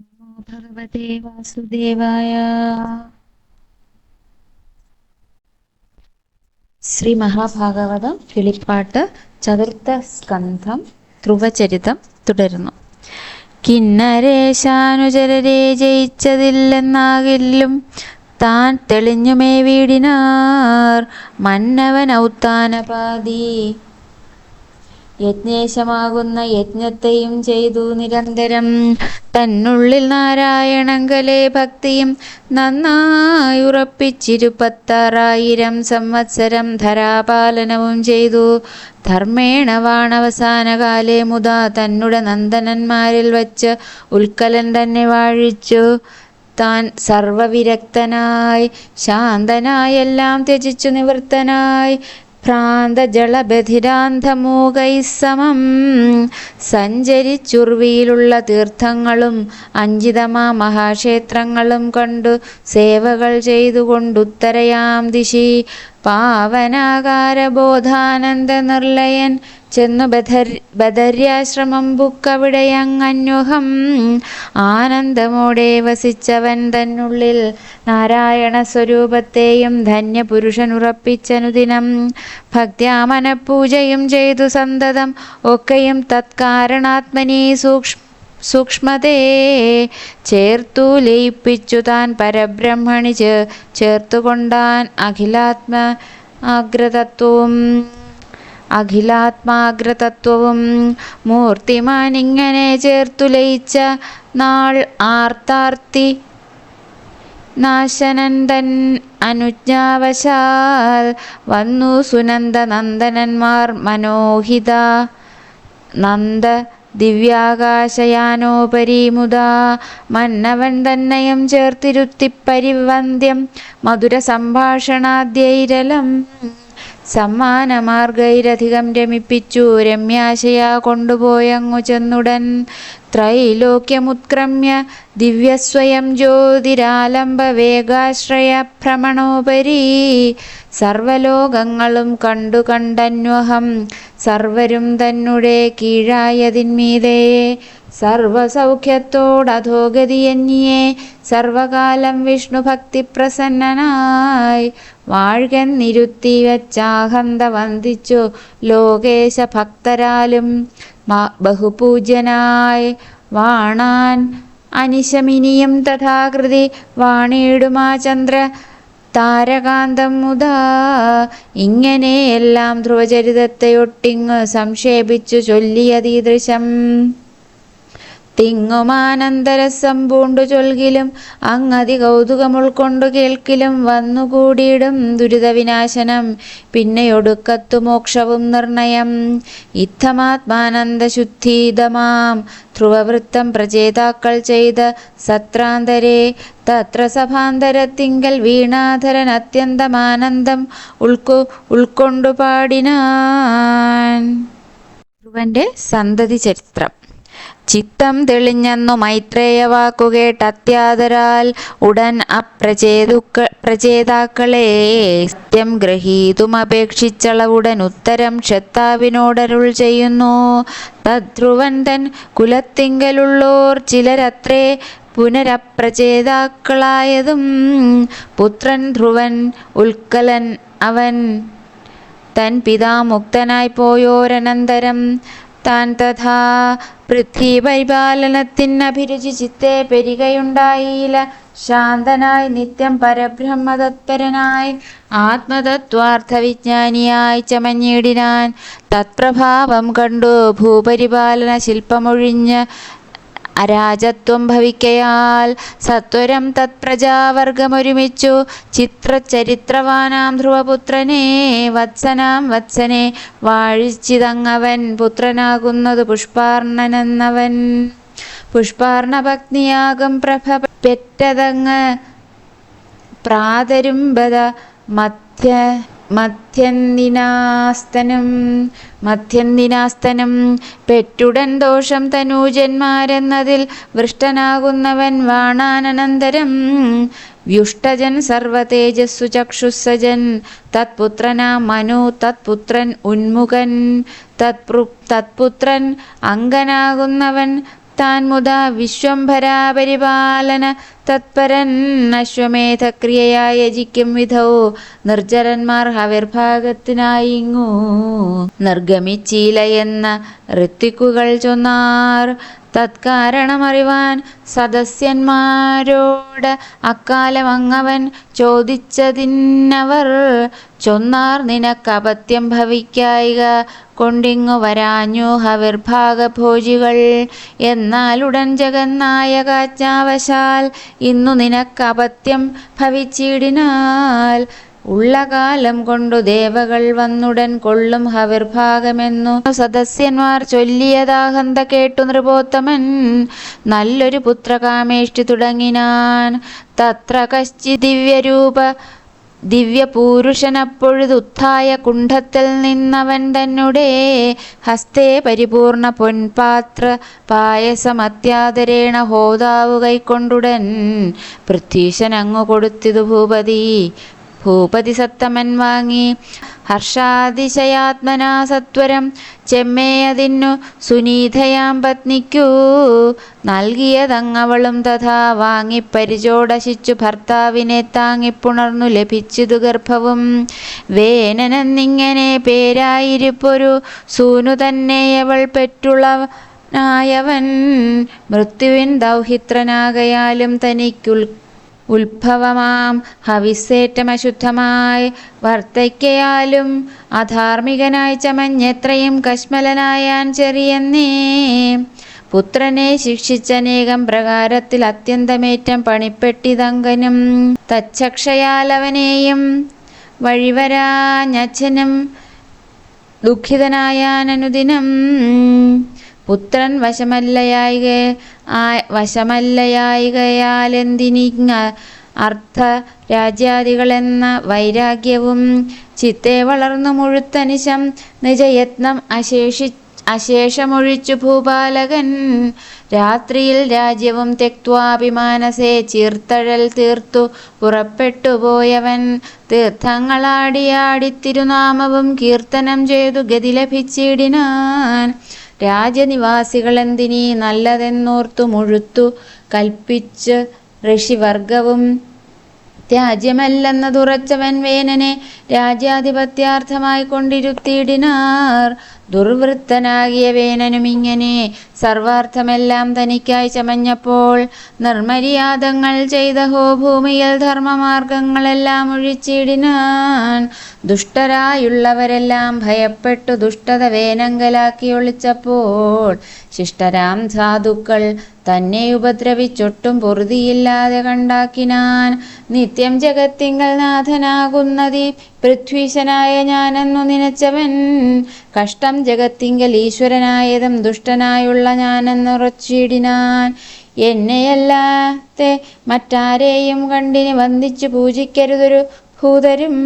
ഭഗവതേ വാസുദേവായ ശ്രീ മഹാഭാഗവതം കിളിപ്പാട്ട് ചതുർത്ഥ സ്കന്ധം ധ്രുവചരിതം തുടരുന്നു. കിന്നരേശാനുചരരെ ജയിച്ചതില്ലെന്നാകിലും താൻ തെളിഞ്ഞുമേ വീടിനാർ മന്നവൻ ഔത്താനപാതി യജ്ഞേശമാകുന്ന യജ്ഞത്തെയും ചെയ്തു നിരന്തരം. തന്നുള്ളിൽ നാരായണങ്കലെ ഭക്തിയും നന്നായി ഉറപ്പിച്ചിരുപത്താറായിരം സംവത്സരം ധരാപാലനവും ചെയ്തു. ധർമ്മേണ വാണവസാനകാലേ മുതാ തന്നുടെ നന്ദനന്മാരിൽ വച്ച് ഉൽക്കലൻ തന്നെ വാഴിച്ചു. താൻ സർവവിരക്തനായി ശാന്തനായെല്ലാം ത്യജിച്ചു നിവൃത്തനായി. ഭ്രാന്തജളബധിരാന്ധമൂകൈ സമം. സഞ്ചരിച്ചുർവിയിലുള്ള തീർത്ഥങ്ങളും അഞ്ചിതമാ മഹാക്ഷേത്രങ്ങളും കണ്ടു സേവകൾ ചെയ്തുകൊണ്ടുത്തരയാം ദിശി. പാവനാകാരബോധാനന്ദ നിർലയൻ ചെന്നു ബദർ ബദര്യാശ്രമം ബുക്കവിടെയങ്ങന്യുഹം ആനന്ദമോടെ വസിച്ചവൻ തന്നുള്ളിൽ നാരായണ സ്വരൂപത്തെയും ധന്യപുരുഷൻ ഉറപ്പിച്ചനുദിനം ഭക്ത്യാമനപൂജയും ചെയ്തു സന്തതം ഒക്കെയും തത്കാരണാത്മനി സൂക്ഷ്മ സൂക്ഷ്മതയെ ചേർത്തു ലയിപ്പിച്ചു താൻ പരബ്രഹ്മണി ചേർത്തുകൊണ്ടാൻ അഖിലാത്മ ആഗ്രതത്വവും. അഖിലാത്മാഗ്രതത്വവും മൂർത്തിമാനിങ്ങനെ ചേർത്തു ലയിച്ച നാൾ ആർത്താർത്തി. നാശനന്ദൻ അനുജ്ഞാവശാൽ വന്നു സുനന്ദ നന്ദനന്മാർ മനോഹിത. നന്ദ ദിവ്യാകാശയാനോപരി മുതാ മന്നവൻ തന്നയം ചേർത്തിരുത്തിപ്പരിവന്ധ്യം മധുര സംഭാഷണാദ്യൈരലം സമ്മാനമാർഗൈരധികം രമിപ്പിച്ചു. രമ്യാശയാ കൊണ്ടുപോയങ്ങു ചെന്നുടൻ. ത്രൈലോക്യമുത്ക്രമ്യ ദിവ്യസ്വയം ജ്യോതിരാലംബ വേഗാശ്രയ ഭ്രമണോപരി. സർവലോകങ്ങളും കണ്ടു കണ്ടന്വഹം. സർവരും തന്നുടേ കീഴായതിന്മീതേ സർവസൗഖ്യത്തോടധോഗതിയന്യേ സർവകാലം വിഷ്ണുഭക്തി പ്രസന്നനായി വാഴ്കന്നിരുത്തി വച്ചാഹന്ത വന്ദിച്ചു ലോകേശ ഭക്തരാലും ബഹുപൂജ്യനായി വാണാൻ അനിശമിനിയും തഥാകൃതി വാണിയിടുമാ ചന്ദ്ര താരകാന്തം മുതാ ഇങ്ങനെയെല്ലാം ധ്രുവചരിതത്തെയൊട്ടിങ്ങ് സംക്ഷേപിച്ചു ചൊല്ലിയതീദൃശം. തിങ്ങുമാനന്തരസം പൂണ്ടു ചൊൽകിലും അങ്ങതി കൗതുകം ഉൾക്കൊണ്ടു കേൾക്കിലും വന്നുകൂടിയിടും ദുരിതവിനാശനം പിന്നെയൊടുക്കത്തു മോക്ഷവും നിർണയം. ഇത്തമാത്മാനന്ദ ഇത്തമാത്മാനന്ദശുദ്ധീതമാം ധ്രുവവൃത്തം പ്രചേതാക്കൾ ചെയ്ത സത്രാന്തരെ തത്ര സഭാന്തരത്തിങ്കൽ വീണാധരൻ അത്യന്തമാനന്ദം ഉൾക്കൊ ഉൾക്കൊണ്ടു പാടിനാൻ. ധ്രുവന്റെ സന്തതി ചരിത്രം. ചിത്തം തെളിഞ്ഞെന്നു മൈത്രേയ വാക്കുകേട്ട് അത്യാദരാൽ ഉടൻ അപ്രചേതുക്ക പ്രചേതാക്കളെ സത്യം ഗ്രഹീതുമപേക്ഷിച്ചളവുടൻ ഉത്തരം ക്ഷത്താവിനോടരുൾ ചെയ്യുന്നു. തദ്ധ്രുവൻ തൻ കുലത്തിങ്കലുള്ളോർ ചിലരത്രേ പുനരപ്രചേതാക്കളായതും. പുത്രൻ ധ്രുവൻ ഉൽക്കലൻ അവൻ തൻ പിതാമുക്തനായി പോയോരനന്തരം താൻ തഥാ പൃഥ്വി പരിപാലനത്തിനഭിരുചി ചിത്തെ പെരുകയുണ്ടായില്ല ശാന്തനായി നിത്യം പരബ്രഹ്മതത്പരനായി ആത്മതത്വാർത്ഥ വിജ്ഞാനിയായി ചമഞ്ഞിടിനാൻ. തത്പ്രഭാവം കണ്ടു ഭൂപരിപാലന ശില്പമൊഴിഞ്ഞ് അരാജത്വം ഭവിക്കയാൽ സത്വരം തത്പ്രജാവർഗമൊരുമിച്ചു ചിത്രചരിത്രവാനാം ധ്രുവപുത്രനെ വത്സനാം വത്സനെ വാഴിച്ചിതങ്ങവൻ പുത്രനാകുന്നത് പുഷ്പാർണനെന്നവൻ. പുഷ്പാർണഭഗ്നിയാകും പ്രഭ പെറ്റതങ്ങ് പ്രാതരുംബത മധ്യ മധ്യന്തിനാസ്തനും മധ്യന്തിനാസ്തനം. പെറ്റുടൻ ദോഷം തനൂജന്മാരെന്നതിൽ വൃഷ്ടനാകുന്നവൻ വാണാനന്തരം വ്യുഷ്ടജൻ സർവതേജസ്സു ചക്ഷുസജൻ തത്പുത്രനാ മനു തത്പുത്രൻ ഉന്മുഖൻ. തത്പു തത്പുത്രൻ അങ്കനാകുന്നവൻ താൻ മുത വിശ്വംഭരാപരിപാലന തത്പരൻ അശ്വമേധക്രിയയായി യജിക്കും വിധോ. നിർജരന്മാർ ഹവിർഭാഗത്തിനായിങ്ങു. നിർഗമിച്ചീലയെന്ന ഋത്വിക്കുകൾ ചൊന്നാർ. തത്കാരണമറിവാൻ സദസ്യന്മാരോട് അക്കാലം അങ്ങവൻ ചോദിച്ചതിന്നവർ ചൊന്നാർ നിനക്കപത്യം ഭവിക്കായിക. കൊണ്ടിങ്ങു വരാഞ്ഞു ഹവിർഭാഗഭോജികൾ. എന്നാലുടൻ ജഗന്നായകാജ്ഞാവശാൽ ഇന്നു നിനക്കപത്യം ഭവിച്ചിടിനാൽ ഉള്ള കാലം കൊണ്ടു ദേവകൾ വന്നുടൻ കൊള്ളും ഹവിർഭാഗമെന്നു. സദസ്യന്മാർ ചൊല്ലിയതാഹന്ത കേട്ടു നൃപോത്തമൻ. നല്ലൊരു പുത്രകാമേഷ്ടി തുടങ്ങിനാൻ. തത്ര കശ്ചി ദിവ്യരൂപ ദിവ്യപൂരുഷനപ്പൊഴുതുത്ഥായ കുണ്ഠത്തിൽ നിന്നവൻ തന്നെ ഹസ്തേ പരിപൂർണ പൊൻപാത്ര പായസമത്യാദരേണ ഹോതാവു കൈക്കൊണ്ടുടൻ പൃഥ്വീശൻ അങ്ങു കൊടുത്തിതു ഭൂപതി. ഭൂപതി സത്തമൻ വാങ്ങി. ഹർഷാതിശയാത്മനാ സത്വരം. ചെമ്മേയതിന്നു സുനീതയാം പത്നിക്കു. നൽകിയതങ്ങവളും തഥാ വാങ്ങി പരിചോടശിച്ചു ഭർത്താവിനെ താങ്ങിപ്പുണർന്നു ലഭിച്ചതു ഗർഭവും. വേനനെന്നിങ്ങനെ പേരായിരിപ്പൊരു സൂനു തന്നെയവൾ പെറ്റുള്ള നായവൻ മൃത്യുവിൻ ദൗഹിത്രനാകയാലും തനിക്കുൽ ഉത്ഭവമാം. ഹവിസേറ്റമശുദ്ധമായി വർത്തയ്ക്കയാലും അധാർമികനായി ചമഞ്ഞെത്രയും കശ്മലനായാൻ ചെറിയെന്നേ. പുത്രനെ ശിക്ഷിച്ചനേകം പ്രകാരത്തിൽ അത്യന്തമേറ്റം പണിപ്പെട്ടിതങ്കനും തച്ചക്ഷയാലവനെയും വഴിവരാഞ്ഞച്ഛനും ദുഃഖിതനായാനനുദിനം. പുത്രൻ വശമല്ലയായിക വശമല്ലയായികയാലെന്തിനിങ്ങ അർത്ഥ രാജ്യാദികളെന്ന വൈരാഗ്യവും ചിത്തെ വളർന്നു മുഴുത്തനിശം നിജയത്നം അശേഷി അശേഷമൊഴിച്ചു ഭൂപാലകൻ. രാത്രിയിൽ രാജ്യവും തെക്വാഭിമാനസേ ചീർത്തഴൽ തീർത്തു പുറപ്പെട്ടു പോയവൻ. തീർത്ഥങ്ങളാടിയാടി തിരുനാമവും കീർത്തനം ചെയ്തു ഗതി ലഭിച്ചിടിനാൻ. രാജനിവാസികളെന്തിനീ നല്ലതെന്നോർത്തു മുഴുത്തു കൽപ്പിച്ച് ഋഷിവർഗവും. ത്യാജ്യമല്ലെന്നതുറച്ചവൻ വേനനെ രാജ്യാധിപത്യാർത്ഥമായി കൊണ്ടിരുത്തിയിടിനാർ. ദുർവൃത്തനാകിയ വേനനും ഇങ്ങനെ സർവാർത്ഥമെല്ലാം തനിക്കായി ചമഞ്ഞപ്പോൾ നിർമര്യാദങ്ങൾ ചെയ്ത ഹോ ഭൂമിയിൽ ധർമ്മമാർഗങ്ങളെല്ലാം ഒഴിച്ചിടിനാൻ ദുഷ്ടരായുള്ളവരെല്ലാം ഭയപ്പെട്ടു ദുഷ്ടത വേനങ്കലാക്കി ഒളിച്ചപ്പോൾ ശിഷ്ടരാം സാധുക്കൾ തന്നെ ഉപദ്രവിച്ചൊട്ടും പൊറുതിയില്ലാതെ കണ്ടാക്കിനാൻ നിത്യം ജഗത്തിങ്കൽ നാഥനാകുന്നതി പൃഥ്വീശനായ ഞാനെന്നു നനച്ചവൻ കഷ്ടം ജഗത്തിങ്കൽ ഈശ്വരനായതും ദുഷ്ടനായുള്ള ഞാനെന്നുറച്ചിടിനാൻ. എന്നെയല്ലാത്തെ മറ്റാരെയും കണ്ടിനി വന്ദിച്ചു പൂജിക്കരുതൊരു ഭൂതരും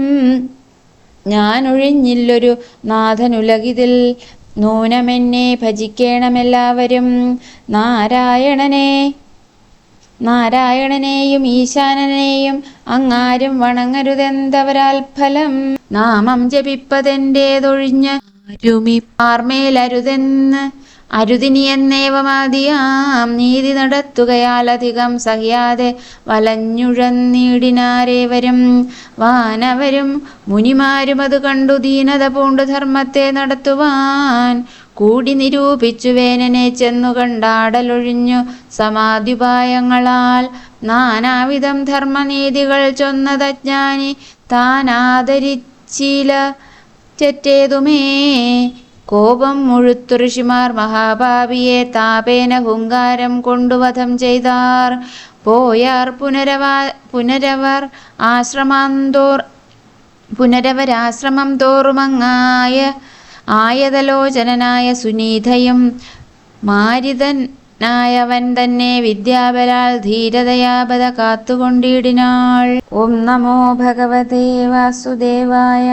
ഞാൻ ഞാനൊഴിഞ്ഞില്ലൊരു നാഥനുലകിതിൽ. നൂനമെന്നെ ഭജിക്കേണമെല്ലാവരും നാരായണനെ നാരായണനെയും ഈശാനനെയും അങ്ങാരും വണങ്ങരുതെന്തവരാൽ ഫലം? നാമം ജപിപ്പതെന്റേതൊഴിഞ്ഞ് ആരുമിപ്പാർമേലരുതെന്ന് അരുതിനിയെന്നേവമാതിയാം നീതി നടത്തുകയാൽ നടത്തുകയാലധികം സഹ്യാതെ വലഞ്ഞുഴന്നീടിനാരേവരും വാനവരും മുനിമാരും അത് കണ്ടു ദീനത പൂണ്ട് ധർമ്മത്തെ നടത്തുവാൻ. കൂടി നിരൂപിച്ചു വേനനെ ചെന്നു കണ്ടാടലൊഴിഞ്ഞു സമാധിപായങ്ങളാൽ നാനാവിധം ധർമ്മനീതികൾ ചൊന്നതജ്ഞാനി താനാദരിച്ചില ചെറ്റേതുമേ. കോപം മുഴുത്തു ഋഷിമാർ മഹാഭാവിയെ താപേന ഹുങ്കാരം കൊണ്ടുവധം ചെയ്താർ. പോയാർ പുനരവാ പുനരവർ ആശ്രമാന്തോർ പുനരവരാശ്രമം തോറുമങ്ങായ ആയതലോചനനായ സുനീതയും മാരിതനായവൻ തന്നെ വിദ്യാപരാൽ ധീരതയാപത കാത്തുകൊണ്ടിടിനാൾ. ഓം നമോ ഭഗവതേ വാസുദേവായ.